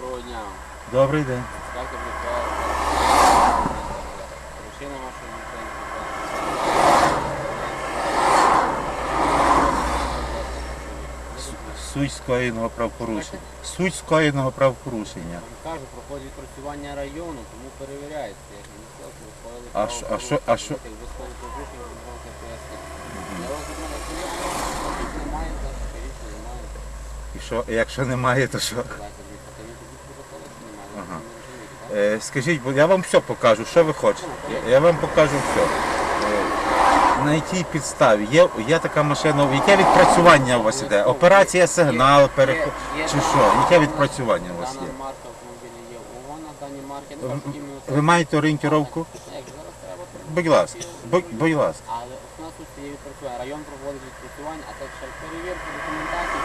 Доброго дня. Добрий день. Скажете, будь ласка, причина вашої зупинки. Суть скоєного правопорушення. Суть скоєного правопорушення. Вам кажу, проходить відпрацювання району, тому перевіряється. Я ж не сказав, що ви скоїли А що- а що- а що- правопорушення. Ви скоїли порушення, ви можете пояснити. Я вас відмовляю, що немає, то скажіть, що немає. І що, якщо немає, то що мені покажіть, тоді протоколи, що немає. Ви Ага. не розумієте, так? Е, скажіть, бо я вам все покажу, що ви хочете. Я, вам покажу все. Е, на якій підставі? Є, є така машина, яке відпрацювання у вас іде? Операція сигнал, переход. Чи що? Яке відпрацювання у вас є? Ви- маєте треба Будь ласка, будь ласка. Але основна суть є відпрацювання. Район проводить відпрацювання, а так ще перевірку документації,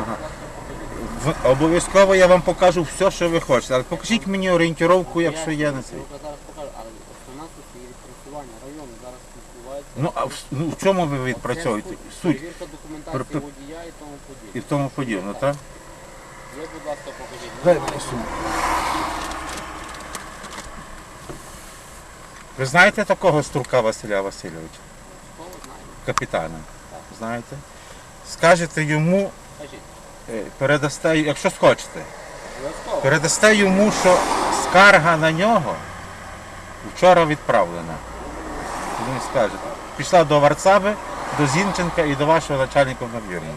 Ага. В- обов'язково я вам покажу все, що ви хочете. Але покажіть мені орієнтировку, якщо є на це. Я зараз покажу, але основна суть є відпрацювання. Район зараз відбувається. Ну а в, ну, в чому ви відпрацьовуєте? Суть Перевірка документації пр- водія і тому подібне. і в тому подібне, так? Ви, будь ласка, покажіть. Дай Немає. Ви знаєте такого Струка Василя Васильовича, Ви знаєте? капітана? Знаєте? Скажете йому, е, передасте, якщо схочете, передасте йому, що скарга на нього вчора відправлена. І Він скаже, пішла до Варцаби, до Зінченка і до вашого начальника надвірного.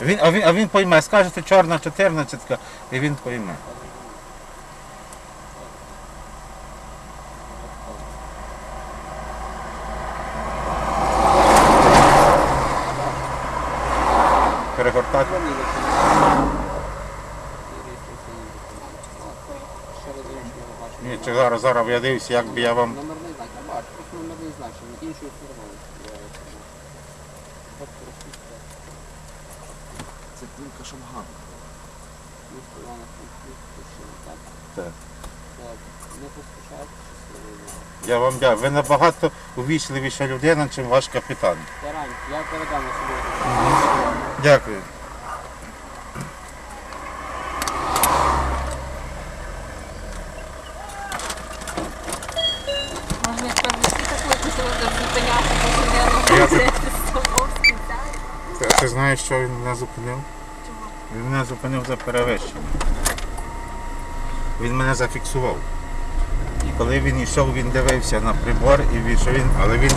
Я. Він, а, він, а він пойме, скажете чорна 14, і він пойме. Бачу. Ні, чи зараз, зараз я дивлюся, як би я вам. Номерний знак, я бачу, просто номерний не іншою фірмою. Тобто Це плинка Івано-Франківськ, Тушина, так. Так. Не поспішайте. Я вам дякую. Ви набагато увічливіша людина, ніж ваш капітан. Тарань, я передам на собі. Дякую. Всі так зупиняти, бо так? Ти, знаєш, що він мене зупинив? Він мене зупинив за перевищення. Він мене зафіксував. І коли він йшов, він дивився на прибор, і він, що він, але він